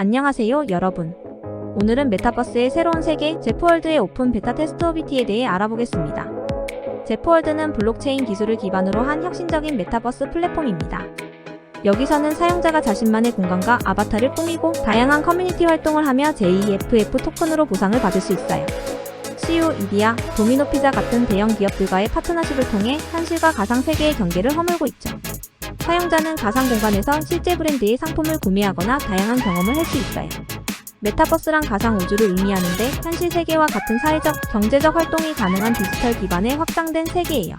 안녕하세요, 여러분. 오늘은 메타버스의 새로운 세계 제프월드의 오픈 베타 테스트 오비티에 대해 알아보겠습니다. 제프월드는 블록체인 기술을 기반으로 한 혁신적인 메타버스 플랫폼입니다. 여기서는 사용자가 자신만의 공간과 아바타를 꾸미고 다양한 커뮤니티 활동을 하며 JEFF 토큰으로 보상을 받을 수 있어요. CU, 이디야, 도미노 피자 같은 대형 기업들과의 파트너십을 통해 현실과 가상 세계의 경계를 허물고 있죠. 사용자는 가상 공간에서 실제 브랜드의 상품을 구매하거나 다양한 경험을 할 수 있어요. 메타버스란 가상 우주를 의미하는데 현실 세계와 같은 사회적, 경제적 활동이 가능한 디지털 기반의 확장된 세계예요.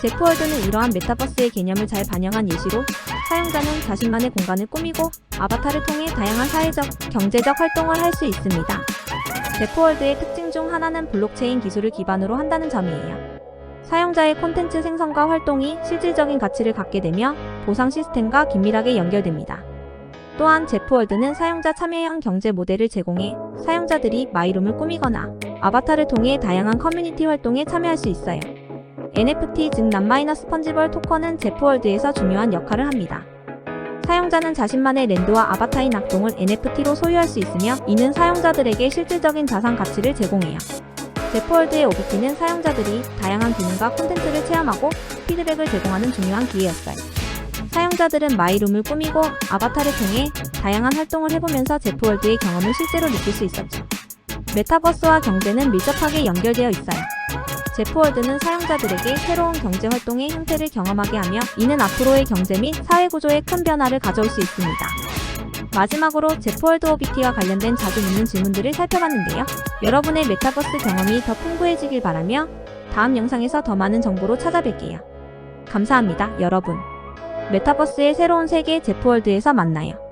제프월드는 이러한 메타버스의 개념을 잘 반영한 예시로 사용자는 자신만의 공간을 꾸미고 아바타를 통해 다양한 사회적, 경제적 활동을 할 수 있습니다. 제프월드의 특징 중 하나는 블록체인 기술을 기반으로 한다는 점이에요. 사용자의 콘텐츠 생성과 활동이 실질적인 가치를 갖게 되며 보상 시스템과 긴밀하게 연결됩니다. 또한 제프월드는 사용자 참여형 경제 모델을 제공해 사용자들이 마이룸을 꾸미거나 아바타를 통해 다양한 커뮤니티 활동에 참여할 수 있어요. NFT 즉 남마이너스 펀지벌 토큰은 제프월드에서 중요한 역할을 합니다. 사용자는 자신만의 랜드와 아바타인 악동을 NFT로 소유할 수 있으며 이는 사용자들에게 실질적인 자산 가치를 제공해요. 제프월드의 오비티는 사용자들이 다양한 기능과 콘텐츠를 체험하고 피드백을 제공하는 중요한 기회였어요. 사용자들은 마이룸을 꾸미고 아바타를 통해 다양한 활동을 해보면서 제프월드의 경험을 실제로 느낄 수 있었죠. 메타버스와 경제는 밀접하게 연결되어 있어요. 제프월드는 사용자들에게 새로운 경제 활동의 형태를 경험하게 하며 이는 앞으로의 경제 및 사회 구조에 큰 변화를 가져올 수 있습니다. 마지막으로 제프월드 오비티와 관련된 자주 묻는 질문들을 살펴봤는데요. 여러분의 메타버스 경험이 더 풍부해지길 바라며 다음 영상에서 더 많은 정보로 찾아뵐게요. 감사합니다, 여러분. 메타버스의 새로운 세계 제프월드에서 만나요.